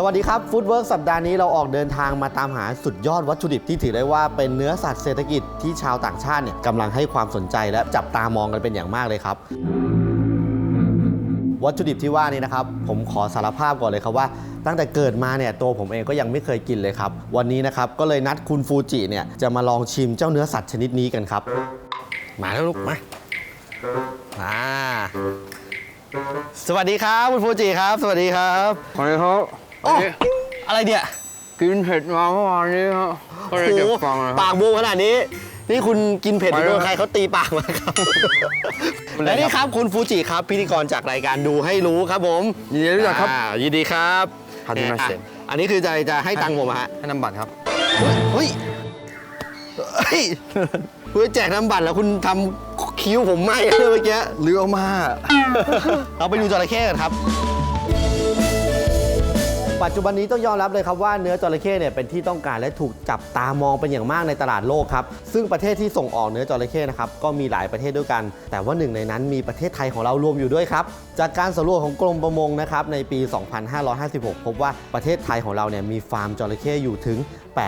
สวัสดีครับฟู้ดเวิร์กสัปดาห์นี้เราออกเดินทางมาตามหาสุดยอดวัตถุดิบที่ถือได้ว่าเป็นเนื้อสัตว์เศรษฐกิจที่ชาวต่างชาติเนี่ยกำลังให้ความสนใจและจับตามองกันเป็นอย่างมากเลยครับ วัตถุดิบที่ว่านี้นะครับ ผมขอสารภาพก่อนเลยครับว่า ตั้งแต่เกิดมาเนี่ยตัวผมเองก็ยังไม่เคยกินเลยครับ วันนี้นะครับก็เลยนัดคุณฟูจิเนี่ยจะมาลองชิมเจ้าเนื้อสัตว์ชนิดนี้กันครับ มาแล้วลูกมาอ่า สวัสดีครับคุณฟูจิครับ สวัสดีครับสวัสดีครับโอ้อะไรเนี่ยกินเผ็ดมาเมื่อวานนี้ครับก็เลยเก็บฟังเลยคปารับกบวมขนาดนี้ นี่คุณกินเผ็ดหรือไปโดแล้วนใครเขาตีปากมาครับ และนี่ครับคุณฟูจิครับ พิธีกรจากรายการดูให้รู้ครับผมยินดีรู้จักครับ อ่ายินดีครับฮาจิมาเซะอะอันนี้คือจะจะให้ตังค์ผมอะฮะ ให้น้ำบัตรครับ เฮ้ย เฮ้ย คุณแจกน้ำบัตรแล้วคุณทำ คิ้วผมไหมเลยเมื่อกี้เรือมา เราไปดูจระเข้กันครับ ปัจจุบันนี้ต้องยอมรับเลยครับว่าเนื้อจระเข้เนี่ยเป็นที่ต้องการและถูกจับตามองเป็นอย่างมากในตลาดโลกครับ ซึ่งประเทศที่ส่งออกเนื้อจระเข้นะครับก็มีหลายประเทศด้วยกัน แต่ว่าหนึ่งในนั้นมีประเทศไทยของเรารวมอยู่ด้วยครับ จากการสำรวจของกรมประมงนะครับในปี 2556 พบว่าประเทศไทยของเราเนี่ยมีฟาร์มจระเข้อยู่ถึง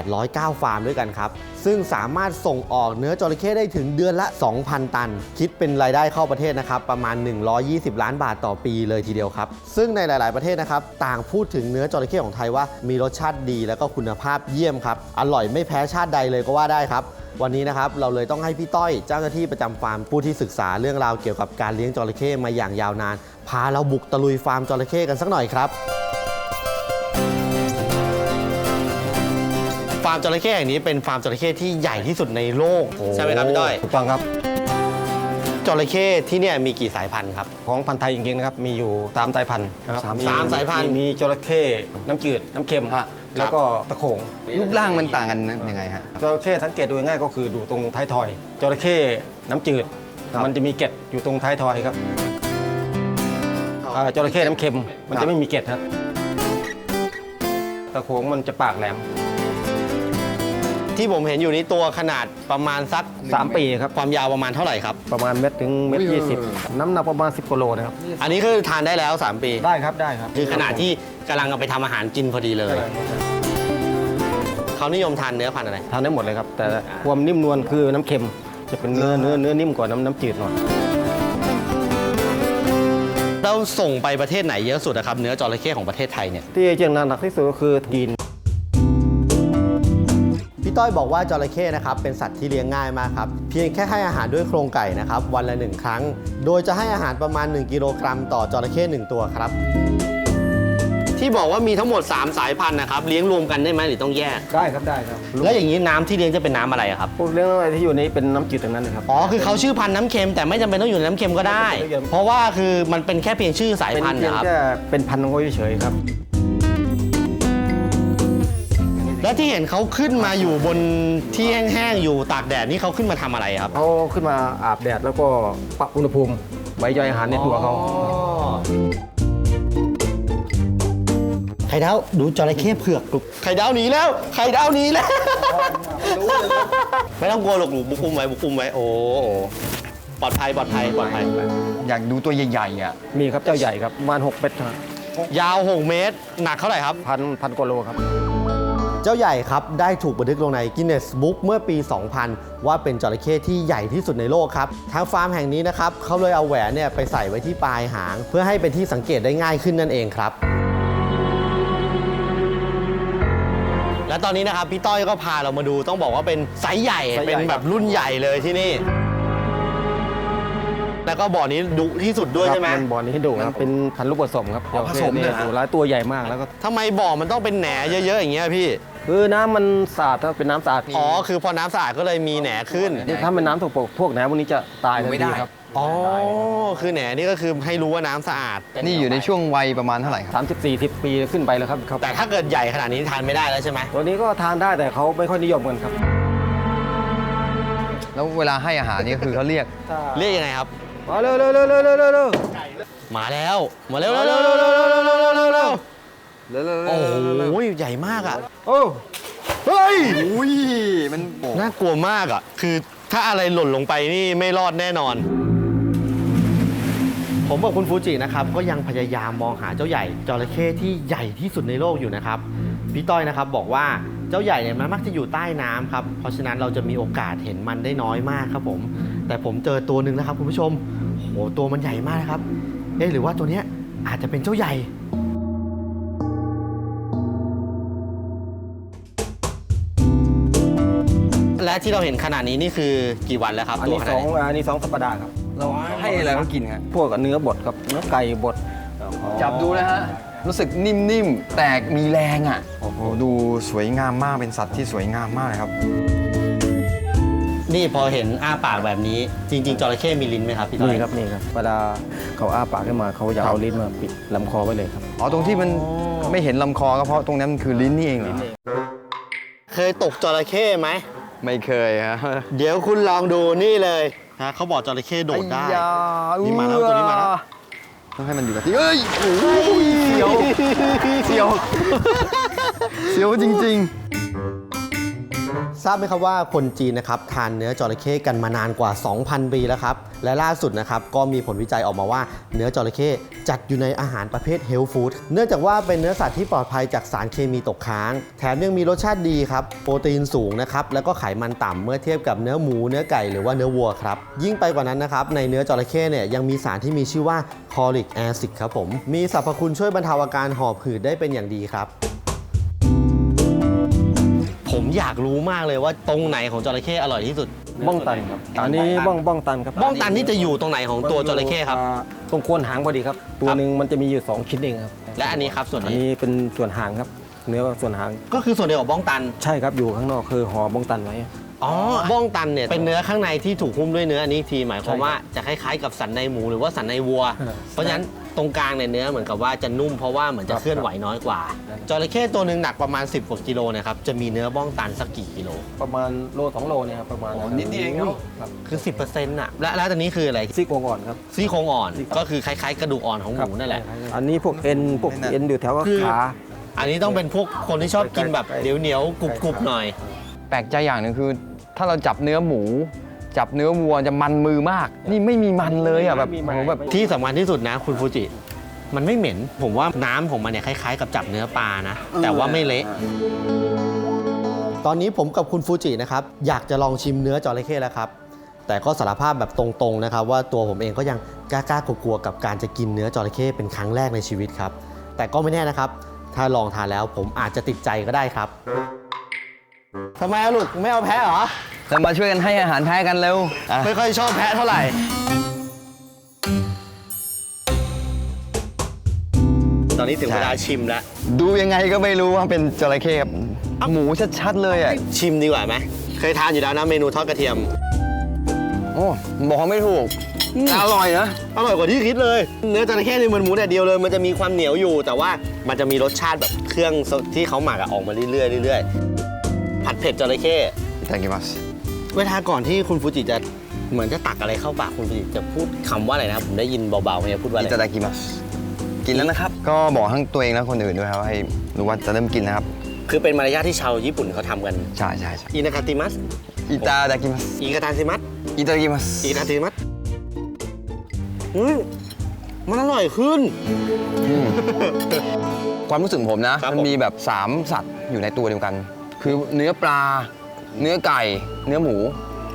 809 ฟาร์มด้วยกันครับ ซึ่งสามารถส่งออกเนื้อจระเข้ได้ถึงเดือนละ 2,000 ตัน คิดเป็นรายได้เข้าประเทศนะครับประมาณ 120 ล้านบาทต่อปีเลยทีเดียวครับ ซึ่งในหลาย ๆประเทศนะครับต่างพูดถึงเนื้อจระเข้ของไทยว่ามีรสชาติดีแล้วก็คุณภาพเยี่ยมครับ อร่อยไม่แพ้ชาติใดเลยก็ว่าได้ครับ วันนี้นะครับเราเลยต้องให้พี่ต้อยเจ้าหน้าที่ประจำฟาร์มผู้ที่ศึกษาเรื่องราวเกี่ยวกับการเลี้ยงจระเข้มาอย่างยาวนาน พาเราบุกตะลุยฟาร์มจระเข้กันสักหน่อยครับ ฟาร์มจระเข้แห่งนี้เป็นฟาร์มจระเข้ที่ใหญ่ที่สุดในโลกใช่ไหมครับพี่ต้อย ถูกต้องครับ จระเข้ที่เนี่ยมีกี่สายพันธุ์ครับ ของพันธุ์ไทยจริงๆนะครับ มีอยู่สามสายพันธุ์นะครับสามมีสามสายพันธุ์มีมีจระเข้น้ำจืด น้ำเค็ม แล้วก็ตะโขงรูปร่างมันต่างกันยังไงฮะจระเข้สังเกตดูง่ายๆก็คือดูตรงท้ายทอย จระเข้น้ำจืดครับมันจะมีเกล็ดอยู่ตรงท้ายทอยครับอ่าจระเข้น้ำเค็มมันครัจะบไม่มีเกล็ดครับตะโขงมันจะปากแหลม ที่ผมเห็นอยู่นี้ตัวขนาดประมาณสักสามปีครับ ความยาวประมาณเท่าไหร่ครับ ประมาณเม็ดถึงเม็ดอุ้ยยี่สิบน้ำหนักประมาณ 10กิโลนะครับ อันนี้คือทานได้แล้ว 3 ปี ได้ครับได้ครับคือขนาดที่กำลังเอาไปทำอาหารกินพอดีเลย เขานิยมทานเนื้อพันธุ์อะไร ทานได้หมดเลยครับ แต่ความนิ่มนวลคือน้ำเค็ม จะเป็นเนื้อเนื้อเนื้อนิ่มกว่าน้ำน้ำจืดหน่อย เราส่งไปประเทศไหนเยอะสุดนะครับ เนื้อจระเข้ของประเทศไทยเนี่ย ที่เจียงนานหนักที่สุดก็คือจีนพี่ ต้อยบอกว่าจระเข้นะครับเป็นสัตว์ที่เลี้ยงง่ายมากครับเพียงแค่ให้อาหารด้วยโครงไก่นะครับวันละหนึ่งครั้ง โดยจะให้อาหารประมาณ 1 กิโลกรัม ต่อจระเข้1ตัวครับ ที่บอกว่ามีทั้งหมด 3 สายพันธุ์นะครับเลี้ยงรวมกันได้ไหมหรือต้องแยก ได้ครับได้ครับแล้วอย่างนี้น้ำที่เลี้ยงจะเป็นน้ำอะไรอะครับ พวกเรื่องอะไรที่อยู่นี้เป็นน้ำจืดทั้งนั้นนะครับ อ๋อคือเขาชื่อพันธุ์น้ำเค็มแต่ไม่จำเป็นต้องอยู่ในน้ำเค็มก็ได้ไม่จำเป็นต้องอยู่เพราะว่าคือมันเป็นแค่เพียงชื่อสายเป็นพันธุ์เพียงนะครับ แค่เป็นพันธุ์ของเขาเฉยๆครับ และที่เห็นเขาขึ้นมาอยู่บนที่แห้งๆอยู่ตากแดดนี่เขาขึ้นมาทำอะไรครับเขาขึ้นมาอาบแดดแล้วก็ปรับอุณหภูมิไว้ย่อยอาหารในตัวเขาไข่ดาวดูจระเข้เผือกลูกไข่ดาวหนีแล้ว ไข่ดาวหนีแล้ว ไม่ต้องกลัวหรอกหนูบุกุมไว้บุกุมไว้โอ้โหปลอดภัยปลอดภัยปลอดภัย อยากดูตัวใหญ่ๆอะมีครับเจ้าใหญ่ครับประมาณ6เมตรครับยาว 6 เมตร หนักเท่าไหร่ครับ พันพันกว่าโลครับ เจ้าใหญ่ครับ ได้ถูกบันทึกลงใน Guinness Book เมื่อปี 2000 ว่าเป็นจระเข้ที่ใหญ่ที่สุดในโลกครับ ทางฟาร์มแห่งนี้นะครับเขาเลยเอาแหวนเนี่ยไปใส่ไว้ที่ปลายหาง เพื่อให้เป็นที่สังเกตได้ง่ายขึ้นนั่นเองครับและตอนนี้นะครับพี่ต้อยก็พาเรามาดูต้องบอกว่าเป็นไซส์ใหญ่ไซส์ใหญ่เป็นแบบรุ่นใหญ่เลยที่นี่ แล้วก็บ่อนี้ดุที่สุดด้วยใช่ไหมครับนบ่อนี้ให้ดูครับเป็นพันธุ์ลูกผสมครับอ๋อผสมเลยเหรอโอ้โหหลายตัวใหญ่มากแล้วก็ทำไมบ่อมันต้องเป็นแหนเยอะๆอย่างเงี้ยพี่ คือน้ำมันสะอาดครับเป็นน้ำสะอาดอ๋อ คือพอน้ำสะอาดก็เลยมีแหนขึ้น ถ้าเป็นน้ำถูกปกพวกน้ำพวกนี้จะตายทันไม่ทีได้ครับอ๋อ คือแหนนี่ก็คือให้รู้ว่าน้ำสะอาด นี่อยู่ในช่วงวัยประมาณเท่าไหร่ครับ สามสิบสี่สิบปีขึ้นไปแล้วครับครับ แต่ถ้าเกิดใหญ่ขนาดนี้ทานไม่ได้แล้วใช่ไหม ตัวนี้ก็ทานได้แต่เขาไม่ค่อยนิยมกันครับแล้วเวลาให้อาหารนี่คือเขาเรียก เรียกยังไงครับ มาเร็วเร็วเร็วเร็วเร็วเร็วเร็วมาแล้ว มาเร็วเร็วเร็วเร็วเร็วเร็วเร็วเร็วเร็วเร็วเร็วโอ้โหใหญ่มากอะ โอ้เฮ้ย อุ้ย มันโอ้น่ากลัวมากอะ คือถ้าอะไรหล่นลงไปนี่ไม่รอดแน่นอนโผมกับคุณฟูจินะครับ ก็ยังพยายามมองหาเจ้าใหญ่จระเข้ที่ใหญ่ที่สุดในโลกอยู่นะครับ พี่ต้อยนะครับบอกว่าเจ้าใหญ่เนี่ยมันมักจะอยู่ใต้น้ำครับ เพราะฉะนั้นเราจะมีโอกาสเห็นมันได้น้อยมากครับผม แต่ผมเจอตัวหนึ่งแล้วครับคุณผู้ชมโหตัวมันใหญ่มากนะครับ เอ๊ะหรือว่าตัวเนี้ยอาจจะเป็นเจ้าใหญ่ และที่เราเห็นขนาดนี้นี่คือกี่วันแล้วครับอันตัวนี้ขสนาดองนี้อันนี้สองสัปดาห์ครับ เราให้อะไรเขากินครับพวกเนื้อบดครับเนื้อไก่บดจับดูนะฮะ รู้สึกนิ่มๆ แตกมีแรงอะ โอ้โหดูสวยงามมากเป็นสัตว์ที่สวยงามมากเลยครับ นี่พอเห็นอ้าปากแบบนี้ จริง ๆจระเข้มีลิ้นไหมครับพี่ต้อย นี่ครับนี่ครับเวลาเขาอ้าปากขึ้นมาเขาจะเอาลิ้นมาปิดลำคอไว้เลยครับ อ๋อตรงที่มันไม่เห็นลำคอก็เพราะตรงนั้นมันคือลิ้นนี่เองเหรอ เคยตกจระเข้ไหม ไม่เคยครับเดี๋ยวคุณลองดูนี่เลยนะเขาบอกจระเข้โดดได้อ้ยานี่มาแล้วตัวนี้มาแล้วต้องให้มันอยู่กับที่เอ้ยโอ้ยเสียวเสียวเสียวจริง ทราบไหมครับว่าคนจีนนะครับทานเนื้อจระเข้กันมานานกว่า 2,000 ปีแล้วครับ และล่าสุดนะครับก็มีผลวิจัยออกมาว่าเนื้อจระเข้จัดอยู่ในอาหารประเภทเฮล t h ฟู้ดเนื่องจากว่าเป็นเนื้อสัตว์ที่ปลอดภัยจากสารเคมีตกค้าง แถมยังมีรสชาติดีครับ โปรตีนสูงนะครับ แล้วก็ไขมันต่ำเมื่อเทียบกับเนื้อหมูเนื้อไก่หรือว่าเนื้อวัวครับ ยิ่งไปกว่านั้นนะครับ ในเนื้อจระเข้เนี่ยยังมีสารที่มีชื่อว่าคอริกแอซิดครับผม มีสรรพคุณช่วยบรรเทาอาการหอบหืดได้เป็นอย่างดีครับ ผมอยากรู้มากเลยว่าตรงไหนของจระเข้อร่อยที่สุด บ้องตันครับ อันนี้บ้องบ้องตันครับบ้องตันที่จะอยู่ตรงไหนของตัวจระเข้ครับ อ่าตรงโคนหางพอดีครับ ตัวหนึ่งมันจะมีอยู่สองชิ้นเองครับและอันนี้ครับส่วนอันนี้นี้เป็นส่วนหางครับ เนื้อส่วนหาง ก็คือส่วนเดียวกับบ้องตัน ใช่ครับ อยู่ข้างนอกคือห่อบ้องตันไว้ อ๋อ บ้องตันเนี่ยเป็นเนื้อข้างในที่ถูกหุ้มด้วยเนื้ออันนี้อีกทีหมายความใช่ครับว่าจะคล้ายๆกับสันในหมูหรือว่าสันในวัวเออเพราะฉะนั้น ตรงกลางเนี่ยเนื้อเหมือนกับว่าจะนุ่มเพราะว่าเหมือนจะครับเคลื่อนไหวน้อยกว่าครับจระเข้ตัวหนึ่งหนักประมาณ 10กว่ากิโลเนะครับจะมีเนื้อบ้องตันสักกี่กิโลประมาณโลสองโลเนี่ยครับประมาณอ๋อนิดเดียวเองเนอะครับคือ 10%น่ะและแล้วตัวนี้คืออะไรซี่โครงอ่อนครับซี่โครงอ่อนซี่โครงก็คือคล้ายๆ กระดูกอ่อนของหมูนั่นแหละ อันนี้พวกเอ็นพวกเอ็นอยู่แถวคือ ขา อันนี้ต้องเป็นพวกคนที่ชอบกินแบบเหนียวๆกรุบๆหน่อย แปลกใจอย่างหนึ่งคือ ถ้าเราจับเนื้อหมู จับเนื้อวัวจะมันมือมาก นี่ไม่มีมันเลยอะแบบโอ้โหแบบ ที่สำคัญที่สุดนะคุณฟูจิ มันไม่เหม็น ผมว่าน้ำของมันเนี่ยคล้ายๆ กับจับเนื้อปลานะ แต่ว่าไม่เละ ตอนนี้ผมกับคุณฟูจินะครับ อยากจะลองชิมเนื้อจระเข้แล้วครับ แต่ก็สารภาพแบบตรงๆนะครับ ว่าตัวผมเองก็ยังกล้าๆกลัวๆกับการจะกินเนื้อจระเข้เป็นครั้งแรกในชีวิตครับ แต่ก็ไม่แน่นะครับ ถ้าลองทานแล้วผมอาจจะติดใจก็ได้ครับทำไมอะลูกไม่เอาแพะเหรอ จะมาช่วยกันให้อาหารแพ้กันเร็วอ่ะ ไม่ค่อยชอบแพะเท่าไหร่ ตอนนี้ถึงเวลาชิมแล้ว ๆ ดูยังไงก็ไม่รู้ว่าเป็นจระเข้ครับหมูชัดๆเลยอ่ะ ชิมดีกว่าไหม เคยทานอยู่แล้วนะเมนูทอดกระเทียม โอ้บอกไม่ถูกแต่อร่อยนะ อร่อยกว่าที่คิดเลย เนื้อจระเข้นี่เหมือนหมูแต่เดียวเลย มันจะมีความเหนียวอยู่ แต่ว่ามันจะมีรสชาติแบบเครื่องที่เขาหมักอะออกมาเรื่อยๆเรื่อยๆ ผัดเผ็ดจระเข้ いただきます เวลาก่อนที่คุณฟูจิจะเหมือนจะตักอะไรเข้าปากคุณฟูจิจะพูดคำว่าอะไรนะผมได้ยินเบาๆเนี่ยพูดว่าอะไรอิตาดากิมัสกินแล้วนะครับ ก็บอกทั้งตัวเองและคนอื่นด้วยครับให้รู้ว่าจะเริ่มกินนะครับ คือเป็นมารยาทที่ชาวญี่ปุ่นเขาทำกันใช่ใช่ใช่อินากาติมัสอิตาดากิมัสอิกาตาซิมัสอิตาดากิมัสอิกาติมัสอืมมันอร่อยขึ้นความรู้สึกผมนะมมันมีแบบ 3 สัตว์อยู่ในตัวเดียวกัน คือเนื้อปลา เนื้อไก่ เนื้อหมู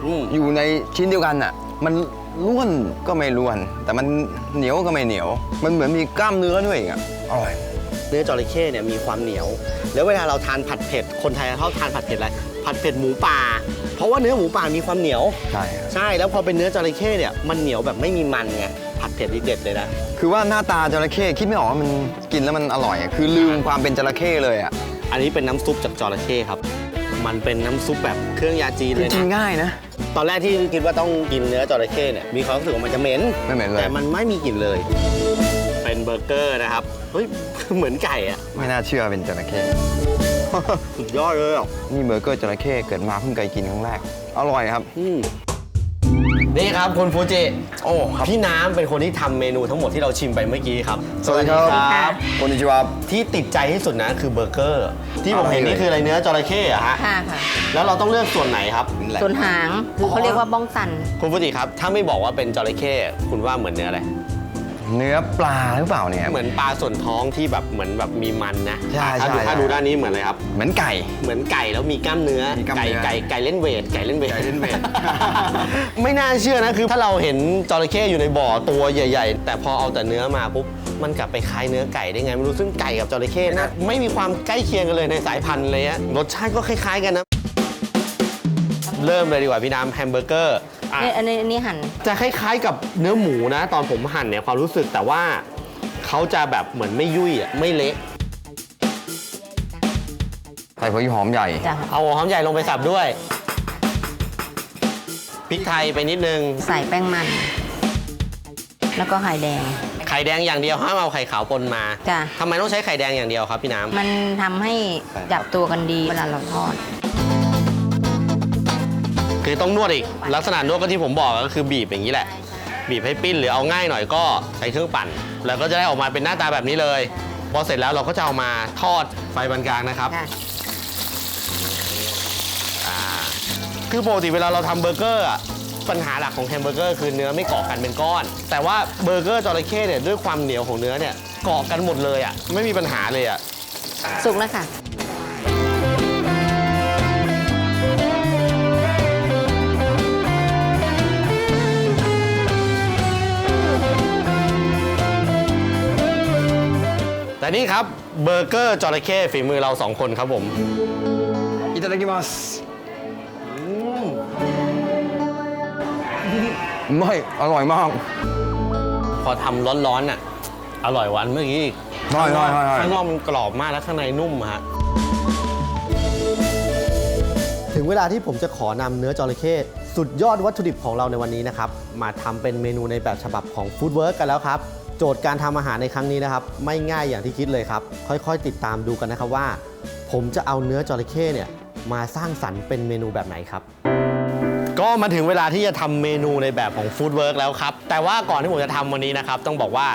อืมอยู่ในชิ้นเดียวกันอะ มันร่วนก็ไม่ร่วน แต่มันเหนียวก็ไม่เหนียว มันเหมือนมีกล้ามเนื้อด้วยอีกอะอร่อย เนื้อจระเข้เนี่ยมีความเหนียว แล้วเวลาเราทานผัดเผ็ด คนไทยชอบทานผัดเผ็ดอะไร ผัดเผ็ดหมูป่า เพราะว่าเนื้อหมูป่ามีความเหนียว ใช่ครับใช่ แล้วพอเป็นเนื้อจระเข้เนี่ย มันเหนียวแบบไม่มีมันไง ผัดเผ็ดนี่เด็ดเลยนะ คือว่าหน้าตาจระเข้คิดไม่ออกว่ามันกินแล้วมันอร่อยอะคือลืมความเป็นจระเข้เลยอะ อันนี้เป็นน้ำซุปจากจระเข้ครับ มันเป็นน้ำซุปแบบเครื่องยาจีนจเลยริงนะๆง่ายนะ ตอนแรกที่คิดว่าต้องกินเนื้อจระเข้เนี่ยมีความรู้สึกว่ามันจะเหม็นไม่เหม็นเลย แต่มันไม่มีกลิ่นเลย เป็นเบอร์เกอร์นะครับเฮ้ย เหมือนไก่อะไม่น่าเชื่อเป็นจระเข้ สุดยอดเลยอะนี่เบอร์เกอร์จระเข้เกิดมาเพิ่งเคยกินครั้งแรก อร่อยครับ อืม นี่ครับคุณฟูจิโอ้ครับพี่น้ำเป็นคนที่ทำเมนูทั้งหมดที่เราชิมไปเมื่อกี้ครับสวัสดีครับบคนนิจิวะที่ติดใจที่สุดนะคือเบอร์เกอร์ ที่ผมเห็นอะไรนี่คืออะไรเนื้อจระเข้อะฮะ ค่ะค่ะ แล้วเราต้องเลือกส่วนไหนครับ ส่วนหางคือเขาเรียกว่าบ้องตัน คุณฟูจิครับ ถ้าไม่บอกว่าเป็นจระเข้คุณว่าเหมือนเนื้ออะไร เนื้อปลาหรือเปล่าเนี่ย เหมือนปลาส่วนท้องที่แบบเหมือนแบบมีมันนะใช่ถ้าดูใช่ ถ้าดูด้านนี้เหมือนอะไรครับ เหมือนไก่ เหมือนไก่แล้วมีกล้ามเนื้อ มีกล้ามไก่เนื้อไก่ไก่เล่นเวทไก่เล่นเวท ไก่เล่นเวท ไม่น่าเชื่อนะคือถ้าเราเห็นจระเข้อยู่ในบ่อตัวใหญ่ ๆ แต่พอเอาแต่เนื้อมาปุ๊บมันกลับไปคล้ายเนื้อไก่ได้ไงไม่รู้ซึ่งไก่กับจระเข้นะไม่มีความใกล้เคียงกันเลยในสายพันธุ์เลยฮะรสชาติก็คล้ายๆกันนะ เริ่มเลยดีกว่าพี่น้ำแฮมเบอร์เกอร์ อะ เนี่ยอันนี้อันนี้หั่น จะคล้ายๆกับเนื้อหมูนะ ตอนผมหั่นเนี่ยความรู้สึกแต่ว่าเขาจะแบบเหมือนไม่ยุ่ยอะไม่เละ ใส่หัวหอมใหญ่ จ้ะ เอาหัวหอมใหญ่ลงไปสับด้วยพริกไทยไปนิดนึง ใส่แป้งมัน แล้วก็ไข่แดง ไข่แดงอย่างเดียวห้ามเอาไข่ขาวปนมาจ้ะ ทำไมต้องใช้ไข่แดงอย่างเดียวครับพี่น้ำ มันทำให้จับตัวกันดีเวลาเราทอด คือต้องนวดอีก ลักษณะนวดก็ที่ผมบอกก็คือบีบอย่างนี้แหละ บีบให้ปิ้นหรือเอาง่ายหน่อยก็ใช้เครื่องปั่น แล้วก็จะได้ออกมาเป็นหน้าตาแบบนี้เลย พอเสร็จแล้วเราก็จะเอามาทอดไฟปานกลางนะครับค่ะอ่าคือปกติเวลาเราทำเบอร์เกอร์อะปัญหาหลักของแฮมเบอร์เกอร์คือเนื้อไม่เกาะกันเป็นก้อน แต่ว่าเบอร์เกอร์จระเข้เนี่ยด้วยความเหนียวของเนื้อเนี่ยเกาะกันหมดเลยอะไม่มีปัญหาเลยอะสุกแล้วค่ะ แต่นี่ครับเบอร์เกอร์จระเข้ฝีมือเราสองคนครับผมอิตาลีกิมัสไม่อร่อยมากพอทำร้อนๆน่ะอร่อยหวานเมื่อกี้อีกใช่ใช่ใช่ใช่ข้างนอกมันกรอบมากแล้วข้างในนุ่มอะฮะ ถึงเวลาที่ผมจะขอนำเนื้อจระเข้สุดยอดวัตถุดิบของเราในวันนี้นะครับ มาทำเป็นเมนูในแบบฉบับของฟู้ดเวิร์กกันแล้วครับ โจทย์การทำอาหารในครั้งนี้นะครับ ไม่ง่ายอย่างที่คิดเลยครับ ค่อยๆ ติดตามดูกันนะครับว่า ผมจะเอาเนื้อจระเข้เนี่ยมาสร้างสรรค์เป็นเมนูแบบไหนครับ ก็มาถึงเวลาที่จะทำเมนูในแบบของฟู้ดเวิร์กแล้วครับ แต่ว่าก่อนที่ผมจะทำวันนี้นะครับ ต้องบอกว่า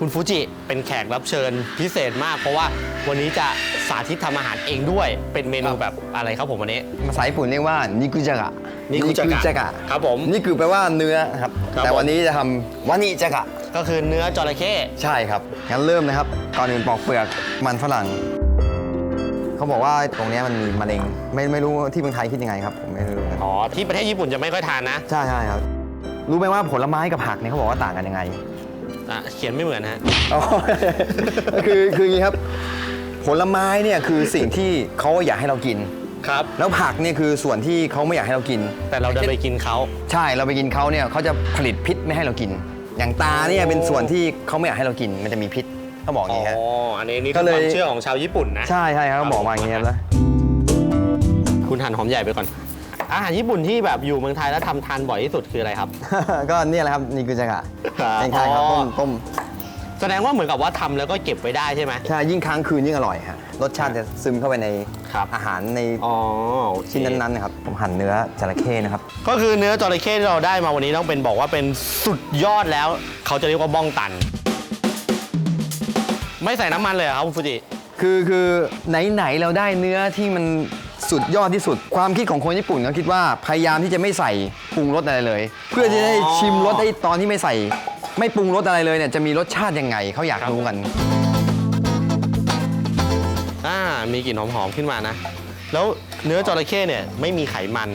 คุณฟูจิเป็นแขกรับเชิญพิเศษมาก เพราะว่าวันนี้จะสาธิตทำอาหารเองด้วย เป็นเมนูแบบอะไรครับผมวันนี้ ภาษาญี่ปุ่นเรียกว่านิกุจากะนิกุจากะจากะครับผมนี่คือแปลว่าเนื้อครับ ครับแต่ผม วันนี้จะทำวานิจากะ ก็คือเนื้อจระเข้ใช่ครับ งั้นเริ่มนะครับ ก่อนอื่นปอกเปลือกมันฝรั่ง เขาบอกว่าตรงเนี้ยมันมีมะเร็ง ไม่ไม่รู้ที่เมืองไทยคิดยังไงครับ ผมไม่รู้นะอ๋อที่ประเทศญี่ปุ่นจะไม่ค่อยทานนะ ใช่ใช่ครับ รู้ไหมว่าผลไม้กับผักเนี่ยเขาบอกว่าต่างกันยังไง อะเขียนไม่เหมือนฮะ อ๋อ คือคืออย่างนี้ครับ ผลไม้เนี่ยคือสิ่งที่เขาอยากให้เรากิน ครับ แล้วผักเนี่ยคือส่วนที่เขาไม่อยากให้เรากิน แต่เราจะไปกินเขา ใช่เราไปกินเขาเนี่ยเขาจะผลิตพิษไม่ให้เรากิน อย่างตาเนี่ยเป็นส่วนที่เขาไม่อยากให้เรากินมันจะมีพิษเขาบอกอย่างนี้ฮะอ๋ออันนี้นี่ก็คือเลย ความเชื่อของชาวญี่ปุ่นนะ ใช่ใช่ครับเขาบอกมาอย่างนี้ครับแล้วคุณหั่นหอมใหญ่ไปก่อน อาหารญี่ปุ่นที่แบบอยู่เมืองไทยแล้วทำทานบ่อยที่สุดคืออะไรครับ ก็เนี่ยแหละครับนี่คือจังหวะครับใช่ครับอ๋อต้มต้มแสดงว่าเหมือนกับว่าทำแล้วก็เก็บไว้ได้ใช่ไหมใช่ยิ่งค้างคืนยิ่งอร่อยฮะรสชาติจะซึมเข้าไปในครับอาหารในอ๋อโอเคชิ้นนั้นๆนะครับผมหั่นเนื้อจระเข้นะครับก็คือเนื้อจระเข้ที่เราได้มาวันนี้ต้องเป็นบอกว่าเป็นสุดยอดแล้ว เขาจะเรียกว่าบ้องตัน ไม่ใส่น้ำมันเลยเหรอครับคุณฟูจิคือคือไหนๆเราได้เนื้อที่มัน สุดยอดที่สุด ความคิดของคนญี่ปุ่นเขาคิดว่าพยายามที่จะไม่ใส่ปรุงรสอะไรเลย เพื่อจะได้ชิมรสได้ตอนที่ไม่ใส่ ไม่ปรุงรสอะไรเลยเนี่ยจะมีรสชาติยังไงเขาอยากรู้กัน อ่ามีกลิ่นหอมๆขึ้นมานะ แล้วเนื้อจระเข้เนี่ยไม่มีไขมัน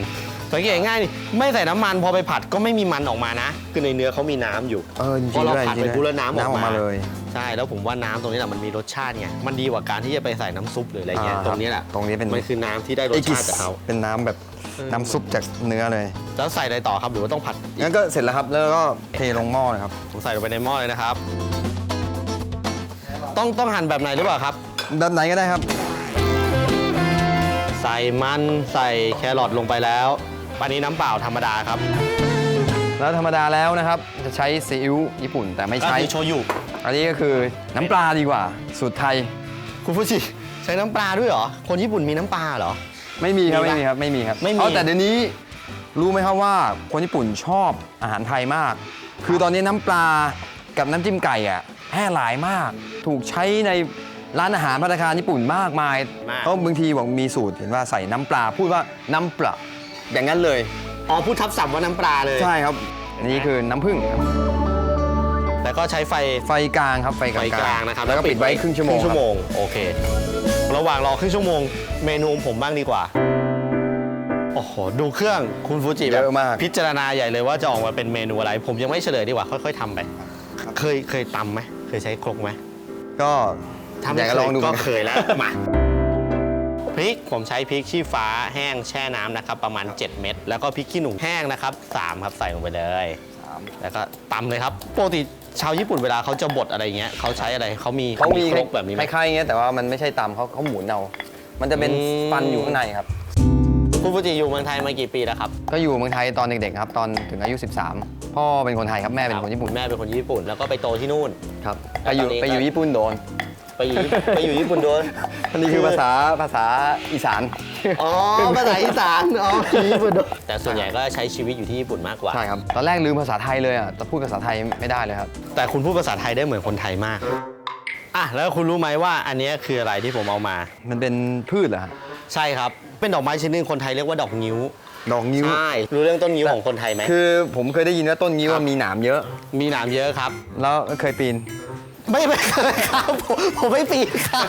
สังเกตง่ายๆนี่ไม่ใส่น้ำมันพอไปผัดก็ไม่มีมันออกมานะ คือในเนื้อเขามีน้ำอยู่เออจริงๆพอเราด้วยผัดจริไปงๆปุ๊บแล้วน้ำออกน้ำออกมามาเลย ใช่แล้วผมว่าน้ำตรงนี้แหละมันมีรสชาติไงมันดีกว่าการที่จะไปใส่น้ำซุปหรืออะไรเงี้ยอ่าตรงนี้แหละตรงนี้เป็น มันคือน้ำที่ได้รสชาติจากเขา เป็นน้ำแบบเออ น้ำซุปจากเนื้อเลยแล้วใส่อะไรต่อครับหรือว่าต้องผัดอีกงั้นก็เสร็จแล้วครับแล้วก็เทลงหม้อเลยครับผมใส่ลงไปในหม้อเลยนะครับ ต้องต้องหั่นแบบไหนหรือเปล่าครับ แบบไหนก็ได้ครับใส่มันใส่แครอทลงไปแล้วอันนี้น้ำเปล่าธรรมดาครับแล้วธรรมดาแล้วนะครับ จะใช้ซีอิ๊วญี่ปุ่นแต่ไม่ก็ใช้คือโชยุ อันนี้ก็คือน้ำปลาดีกว่า สูตรไทย คุณฟูจิใช้น้ำปลาด้วยเหรอ คนญี่ปุ่นมีน้ำปลาเหรอ ไม่มีครับมีไม่ปะมีครับไม่มีครับไม่มี เอาแต่เดี๋ยวนี้รู้ไหมครับว่าคนญี่ปุ่นชอบอาหารไทยมาก คือตอนนี้น้ำปลากับน้ำจิ้มไก่อะแพร่หลายมาก ถูกใช้ในร้านอาหารพัตตาคารญี่ปุ่นมากมายมาก เขาบางทีบอกมีสูตรเห็นว่าใส่น้ำปลาพูดว่าน้ำปลาอย่างนั้นเลย อ๋อพูดทับศัพท์ว่าน้ำปลาเลย ใช่ครับ อันนี้คือน้ำผึ้งครับ แต่แล้วก็ใช้ไฟไฟกลางครับไฟกไฟลางกลางนะครับแล้วก็ปิดไว้ครึ่งชั่วโมงครึ่งชั่วโมครับงโอเค ระหว่างรอครึ่งชั่วโมง เมนูของผมบ้างดีกว่าโอ้โหดูเครื่องคุณฟูจิเยแบบอะมาก พิจารณาใหญ่เลยว่าจะออกมาเป็นเมนูอะไร ผมยังไม่เฉลยดีกว่าค่อย ๆทำไป เคยเคยตำไหมเคยใช้ครกไหม ก็ถ้าอไม่ยากเคจะลองยดูก็เคยแล้ว มาพริกผมใช้พริกชี้ฟ้าแห้งแช่น้ำนะครับ ประมาณ 7 เม็ดแล้วก็พริกขี้หนูแห้งนะครับ3ครับใส่ลงไปเลย แล้วก็ตำเลยครับปกติ ชาวญี่ปุ่นเวลาเขาจะบดอะไรเงี้ยเขาใช้อะไรเขามีเขามีครกแบบนี้ไหมคล้ายๆอย่างเงี้ยแต่ว่ามันไม่ใช่ตำเขาเขาหมุนเอามันจะเป็นอืมฟันอยู่ข้างในครับ คุณฟูจิอยู่เมืองไทยมากี่ปีแล้วครับ ก็อยู่เมืองไทยตอนเด็กๆครับ ตอนถึงอายุ 13 พ่อเป็นคนไทยครับแม่เป็นคนญี่ปุ่นแม่เป็นคนญี่ปุ่นแล้วก็ไปโตที่นู่นครับแล้ไปวอยู่ตอนนี้ไปอยู่ก็ญี่ปุ่นโดน ไปอยู่ไปอยู่ญี่ปุ่นโดนอันนี้คือภาษาภาษาอีสาน อ๋อภาษาอีสานอ๋อญี่ปุ่นโดนแต่ส่วนใหญ่ก็ใช้ชีวิตอยู่ที่ญี่ปุ่นมากกว่า ใช่ครับ ตอนแรกลืมภาษาไทยเลยอะแต่พูดภาษาไทยไม่ได้เลยครับ แต่คุณพูดภาษาไทยได้เหมือนคนไทยมากอะแล้วคุณรู้ไหมว่าอันเนี้ยคืออะไรที่ผมเอามา มันเป็นพืชเหรอฮะใช่ครับ เป็นดอกไม้ชนิดหนึงคนไทยเรียกว่าดอกงิ้วดอกนิ้วใช่รู้เรื่องต้นงิ้วของคนไทยไหมคือ ผมเคยได้ยินว่าต้นนิ้วครับมีหนามเยอะ มีหนามเยอะครับ แล้วเคยปีน ไม่ไม่เคยครับผมผมไม่ปีนครับ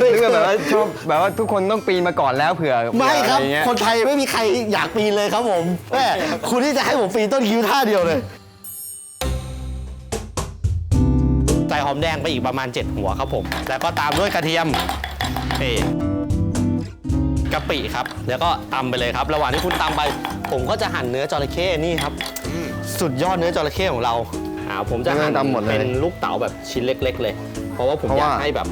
หรือแบบว่าชอบแบบว่าทุกคนต้องปีนมาก่อนแล้วเผื่อไม่ครับ คนไทยไม่มีใครอยากปีนเลยครับผมแม่คุณที่จะให้ผมปีนต้นคิ้วท่าเดียวเลยใส่หอมแดงไปอีกประมาณ 7 หัวครับผม แล้วก็ตามด้วยกระเทียมนี่กะปิครับ แล้วก็ตำไปเลยครับ ระหว่างที่คุณตำไป ผมก็จะหั่นเนื้อจระเข้นี่ครับ สุดยอดเนื้อจระเข้ของเรา อ่าผมจะหั่นตำหมดเลยเป็นลูกเต๋าแบบชิ้นเล็ก ๆ เลย เพราะว่าผมเพราะอยากว่าให้แบบ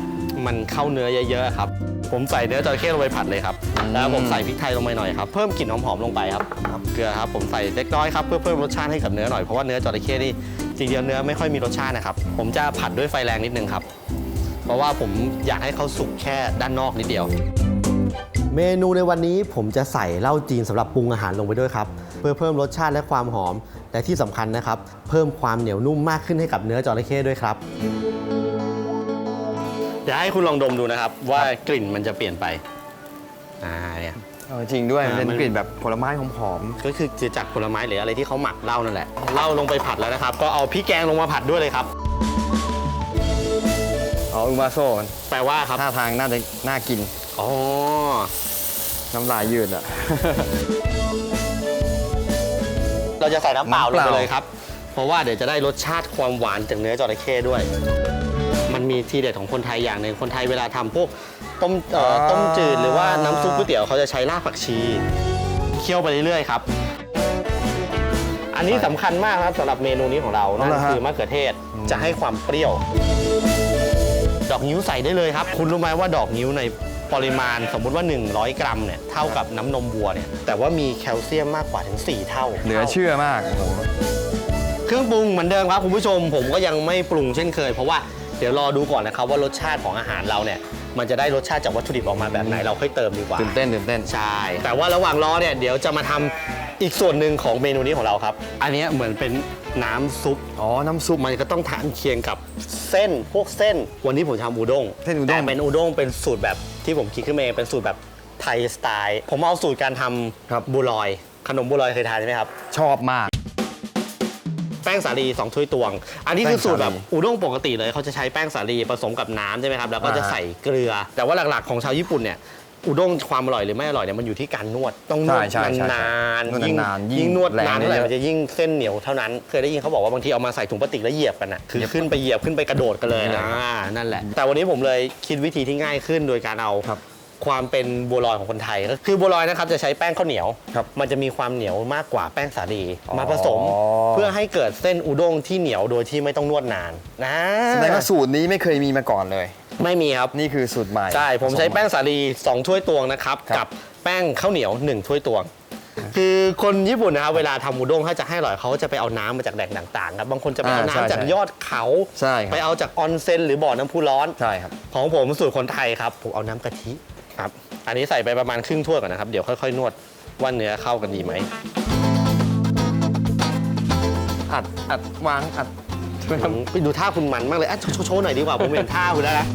มันเข้าเนื้อเยอะๆครับ ผมใส่เนื้อจระเข้ลงไปผัดเลยครับ แล้วผมใส่พริกไทยลงไปหน่อยครับ เพิ่มกลิ่นหอมๆลงไปครับ เกลือครับ ผมใส่เล็กน้อยครับ เพื่อเพิ่มรสชาติให้กับเนื้อหน่อย เพราะว่าเนื้อจระเข้นี่จริงๆเนื้อไม่ค่อยมีรสชาตินะครับ ผมจะผัดด้วยไฟแรงนิดนึงครับ เพราะว่าผมอยากให้เขาสุกแค่ด้านนอกนิดเดียว เมนูในวันนี้ผมจะใส่เหล้าจีนสำหรับปรุงอาหารลงไปด้วยครับ เพื่อเพิ่มรสชาติและความหอม และที่สำคัญนะครับ เพิ่มความเหนียวนุ่มมากขึ้นให้กับเนื้อจระเข้ด้วยครับเดี๋ยวให้คุณลองดมดูนะครับ ว่ากลิ่นมันจะเปลี่ยนไปอ่าเนี่ยเออจริงด้วยอ่าเป็นมันกลิ่นแบบผลไม้หอมก็คือจะจากผลไม้หรืออะไรที่เขาหมักเหล้านั่นแหละเหล้าลงไปผัดแล้วนะครับ ก็เอาพริกแกงลงมาผัดด้วยเลยครับๆ อ๋ออุมาโซแปลว่าครับท่าทางน่าจะน่ากิน อ๋อ น้ำลายยืดอะ เราจะใส่น้ำเปล่าลงน้ำเปไปล่าเลยครับ เพราะว่าเดี๋ยวจะได้รสชาติความหวานจากเนื้อจระเข้ด้วย มันมีทีเด็ดของคนไทยอย่างหนึ่งคนไทยเวลาทำพวกต้มเอ่อต้มจืดหรือว่าน้ำซุปก๋วยเตี๋ยวเขาจะใช้รากผักชี เคี่ยวไปเรื่อยๆครับ อันนี้สำคัญมากนะครับสำหรับเมนูนี้ของเรานั่นเอาละฮะคือมะเขือเทศจะให้ความเปรี้ยว ดอกนิ้วใส่ได้เลยครับ คุณรู้ไหมว่าดอกนิ้วในปริมาณสมมุติว่า 100 กรัมเนี่ยเท่ากับน้ำนมวัวเนี่ยแต่ว่ามีแคลเซียมมากกว่าถึง 4 เท่า เหลือเชื่อมากโอ้โหเครื่องปรุงเหมือนเดิมครับคุณผู้ชมผมก็ยังไม่ปรุงเช่นเคย เพราะว่าเดี๋ยวรอดูก่อนนะครับว่ารสชาติของอาหารเราเนี่ยมันจะได้รสชาติจากวัตถุดิบออกมาแบบไหนเราค่อยเติมดีกว่า ตื่นเต้นตื่นเต้น ใช่ แต่ว่าระหว่างรอเนี่ยเดี๋ยวจะมาทำ อีกส่วนหนึ่งของเมนูนี้ของเราครับ อันเนี้ยเหมือนเป็นน้ำซุป อ๋อ น้ำซุปมันก็ต้องทานเคียงกับเส้นพวกเส้น วันนี้ผมทำอูด้งเส้นอูด้ง แต่เป็นอูด้งเป็นสูตรแบบที่ผมคิดขึ้นมาเองเป็นสูตรแบบไทยสไตล์ ผมเอาสูตรการทครับำบัวลอย ขนมบัวลอยเคยทานใช่ไหมครับ ชอบมาก แป้งสาลี2ถ้วยตวง อันนี้คือแป้งสูตรแบบสาลีอูด้งปกติเลยเขาจะใช้แป้งสาลีผสมกับน้ำใช่ไหมครับ แล้วก็จะอ่าฮะใส่เกลือ แต่ว่าหลักๆของชาวญี่ปุ่นเนี่ย อูด้งความอร่อยหรือไม่อร่อยเนี่ยมันอยู่ที่การนวดต้องนวดใช่ใช่ใช่นานนวดๆยิ่งนานๆยิ่งยิ่งนวดแรงนานเท่าไหร่เยอะมันจะยิ่งเส้นเหนียวเท่านั้น เคยได้ยินเขาบอกว่าบางทีเอามาใส่ถุงพลาสติกแล้วเหยียบกันอะคือขึ้นไปเหยียบขึ้นไปกระโดดกันเลยใช่อ่านั่นแหละ แต่วันนี้ผมเลยคิดวิธีที่ง่ายขึ้นโดยการเอาครับ ความเป็นบัวลอยของคนไทยก็คือบัวลอยนะครับจะใช้แป้งข้าวเหนียว ครับ มันจะมีความเหนียวมากกว่าแป้งสาลีอ๋อมาผสมเพื่อให้เกิดเส้นอุด้งที่เหนียวโดยที่ไม่ต้องนวดนานนะ แสดงว่าสูตรนี้ไม่เคยมีมาก่อนเลย ไม่มีครับ นี่คือสูตรใหม่ใช่ ผมใช้แป้งสาลี 2 ถ้วยตวงนะครับครับ กับแป้งข้าวเหนียว 1 ถ้วยตวง คือคนญี่ปุ่นนะครับเวลาทำอุด้งถ้าจะให้อร่อยเขาจะไปเอาน้ำมาจากแหล่งต่างๆครับบางคนจะไปเอาอ่าใช่น้ำจากใช่ยอดเขาใช่ครับไปเอาจากออนเซ็นหรือบ่อน้ำพุร้อนใช่ครับของผมสูตรคนไทยครับผมเอาน้ำกะทิครับอันนี้ใส่ไปประมาณครึ่งถ้วยก่อนนะครับเดี๋ยวค่อยๆ นวดว่าเนื้อเข้ากันดีไหมอัดอัดวางอัดไปดูท่าคุณมันมากเลยอะโชว์โชว์หน่อยดีกว่าผมเห็นท่าคุณแล้วนะ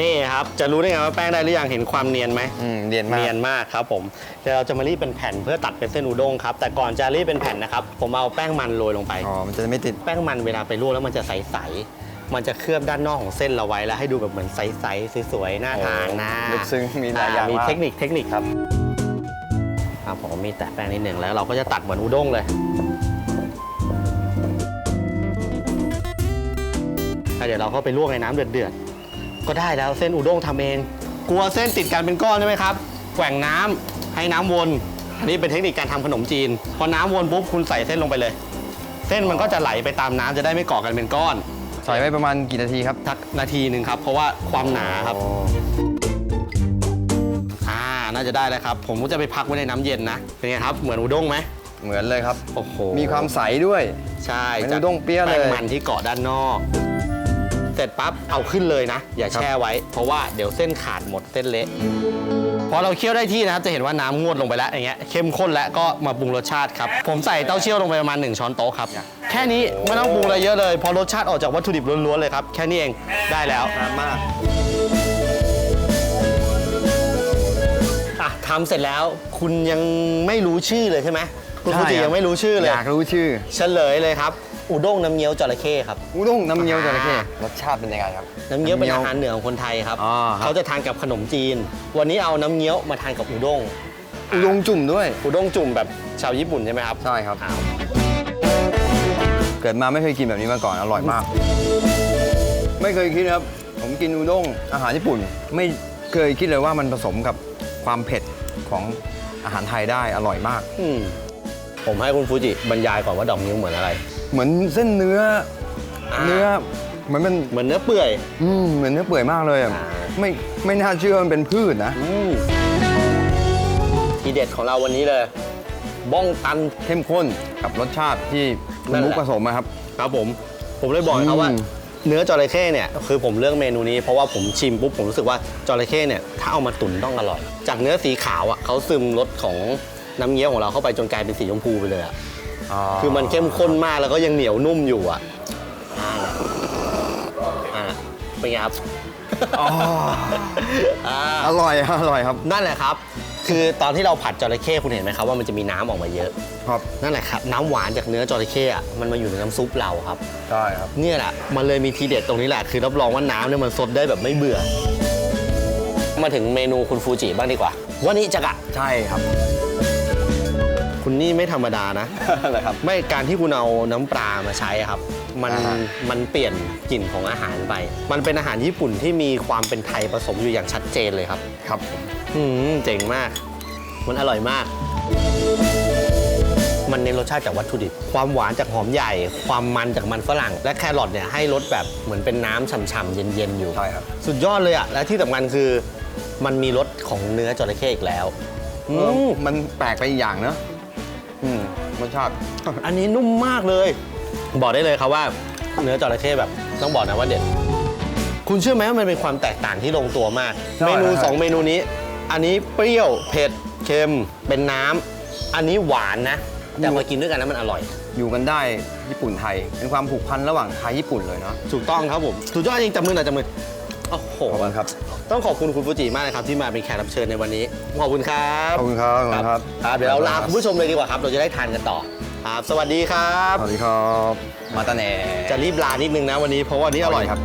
นนี่ครับ จะรู้ได้ไงว่าแป้งได้หรือยังเห็นความเนียนไหมอืมเรียนมาก เนียนมากครับผมเดี๋ยวเราจะมารีดเป็นแผ่นเพื่อตัดเป็นเส้นอุด้งครับแต่ก่อนจะรีดเป็นแผ่นนะครับผมเอาแป้งมันโรยลงไป อ๋อ มันจะไม่ติด แป้งมันเวลาไปลวกแล้วมันจะใสๆ มันจะเคลือบด้านนอกของเส้นเราไว้แล้วให้ดูแบบเหมือนใสๆ สวยๆ น่าทานนะลึกซึ้งมีหลายอย่างมีมากเทคนิคเทคนิคครับครับผมมีแตะแป้งนิดหนึ่งแล้วเราก็จะตัดเหมือนอุด้งเลย แล้วเดี๋ยวเราก็ไปลวกในน้ำเดือดๆ ก็ได้แล้วเส้นอุด้งทำเอง กลัวเส้นติดกันเป็นก้อนใช่ไหมครับแกว่งน้ำให้น้ำวน อันนี้เป็นเทคนิคการทำขนมจีน พอน้ำวนปุ๊บคุณใส่เส้นลงไปเลย เส้นมันก็จะไหลไปตามน้ำจะได้ไม่เกาะกันเป็นก้อน ใส่ไว้ประมาณกี่นาทีครับสักนาทีหนึ่งครับ เพราะว่าความหนาครับอ่าน่าจะได้แล้วครับ ผมก็จะไปพักไว้ในน้ำเย็นนะเป็นไงครับเหมือนอุด้งไหมเหมือนเลยครับโอ้โหมีความใสด้วย ใช่เหมือนจากอุด้งเปี๊ยะเลยแป้งมันที่เกาะด้านนอกเส ร็จปั๊บเอาขึ้นเลยนะ อย่าแช่ไว้ เพราะว่าเดี๋ยวเส้นขาดหมดเส้นเละพอเราเคี่ยวได้ที่นะครับจะเห็นว่าน้ำงวดลงไปแล้วอย่างเงี้ยเข้มข้นแล้วก็มาปรุงรสชาติครับ ผมใส่เต้าเจี้ยวลงไปประมาณ 1 ช้อนโต๊ะครับ แค่นี้ไม่ต้องปรุงอะไรเยอะเลย พอรสชาติออกจากวัตถุดิบล้วนๆเลยครับ แค่นี้เองได้แล้วมากอะทำเสร็จแล้วคุณยังไม่รู้ชื่อเลยใช่ไหมคุณใช่ฟูจิครับยังไม่รู้ชื่อเลยอยากรู้ชื่อเฉลยเลยครับ อุด้งน้ำเงี้ยวจระเข้ครับ อุด้งน้ำเงี้ยวจระเข้รสชาติเป็นยังไงครับ น้ำเงี้ยวเป็นอาหารเหนือของคนไทยครับ อ๋อครับ เขาจะทานกับขนมจีน วันนี้เอาน้ำเงี้ยวมาทานกับอุด้ง อุด้งจุ่มด้วย อุด้งจุ่มแบบชาวญี่ปุ่นใช่ไหมครับ ใช่ครับอ้าวเกิดมาไม่เคยกินแบบนี้มาก่อน อร่อยมาก ไม่เคยคิดนะครับ ผมกินอุด้งอาหารญี่ปุ่น ไม่เคยคิดเลยว่ามันผสมกับความเผ็ดของอาหารไทยได้อร่อยมาก อืมผมให้คุณฟูจิบรรยายก่อนว่าดอกนิ้วเหมือนอะไร เหมือนเส้นเนื้ออ่าเนื้อเหมือนเป็นเหมือนเนื้อเปื่อย อืมเหมือนเนื้อเปื่อยมากเลยอะอ่า ไม่ไม่น่าเชื่อว่ามันเป็นพืชนะอืมทีเด็ดของเราวันนี้เลย บ้องตัน เข้มข้นกับรสชาติที่คุนั่ณนแหละ มุกผสมนะครับ ครับผม ผมเลยบอกนะครับว่า อืม เนื้อจระเข้เนี่ยคือผมเลือกเมนูนี้เพราะว่าผมชิมปุ๊บผมรู้สึกว่าจระเข้เนี่ยถ้าเอามาตุ๋นต้องอร่อย จากเนื้อสีขาวอะเขาซึมรสของน้ำเงี้ยวของเราเข้าไปจนกลายเป็นสีชมพูไปเลยอะ คือมันเข้มข้นมากแล้วก็ยังเหนียวนุ่มอยู่อะอ่าเนี่ยอ่าเป็นไงครับอ๋อ อ่า อร่อยครับอร่อยครับนั่นแหละครับ คือตอนที่เราผัดจระเข้คุณเห็นไหมครับว่ามันจะมีน้ำออกมาเยอะ ครับนั่นแหละครับน้ำหวานจากเนื้อจระเข้อะมันมาอยู่ในน้ำซุปเราครับ ใช่ครับ เนี่ยแหละมันเลยมีทีเด็ดตรงนี้แหละคือรับรองว่าน้ำเนี่ยมันสดได้แบบไม่เบื่อ มาถึงเมนูคุณฟูจิบ้างดีกว่าวันนี้จักะ ใช่ครับ คุณนี่ไม่ธรรมดานะ อะไรครับ ไม่การที่คุณเอาน้ำปลามาใช้ครับ มันอ่าฮะ มันเปลี่ยนกลิ่นของอาหารไป มันเป็นอาหารญี่ปุ่นที่มีความเป็นไทยผสมอยู่อย่างชัดเจนเลยครับ ครับอืมเจ๋งมาก มันอร่อยมาก มันเน้นรสชาติจากวัตถุดิบ ความหวานจากหอมใหญ่ ความมันจากมันฝรั่ง และแครอทเนี่ยให้รสแบบเหมือนเป็นน้ำฉ่ำๆเย็นๆอยู่ ใช่ครับ สุดยอดเลยอะและที่สำคัญคือ มันมีรสของเนื้อจระเข้อีกแล้วอืม มันแปลกไปอีกอย่างเนอะ อืมรสชาติ อันนี้นุ่มมากเลย บอกได้เลยครับว่า เนื้อจระเข้แบบต้องบอกนะว่าเด็ด คุณเชื่อไหมว่ามันเป็นความแตกต่างที่ลงตัวมาก ใช่เมนูใช่สองเมนูนี้ อันนี้เปรี้ยวเผ็ดเค็มเป็นน้ำอันนี้หวานนะ แต่พอกินด้วยกันแล้วมันอร่อย อยู่กันได้ญี่ปุ่นไทย เป็นความผูกพันระหว่างไทยญี่ปุ่นเลยเนาะ ถูกต้องครับผมสุดยอดจริงจับมือหน่อยจับมือ โอ้โหขอบคุณครับ ต้องขอบคุณคุณฟูจิมากเลยครับที่มาเป็นแขกรับเชิญในวันนี้ ขอบคุณครับขอบคุณครับขอบคุณครับครับเดี๋ยวเราลาคุณผู้ชมเลยดีกว่าครับ เราจะได้ทานกันต่อครับ สวัสดีครับ สวัสดีครับ มาตาแหน่จะรีบลานิดนึงนะวันนี้เพราะว่าวันนี้อร่อยครับ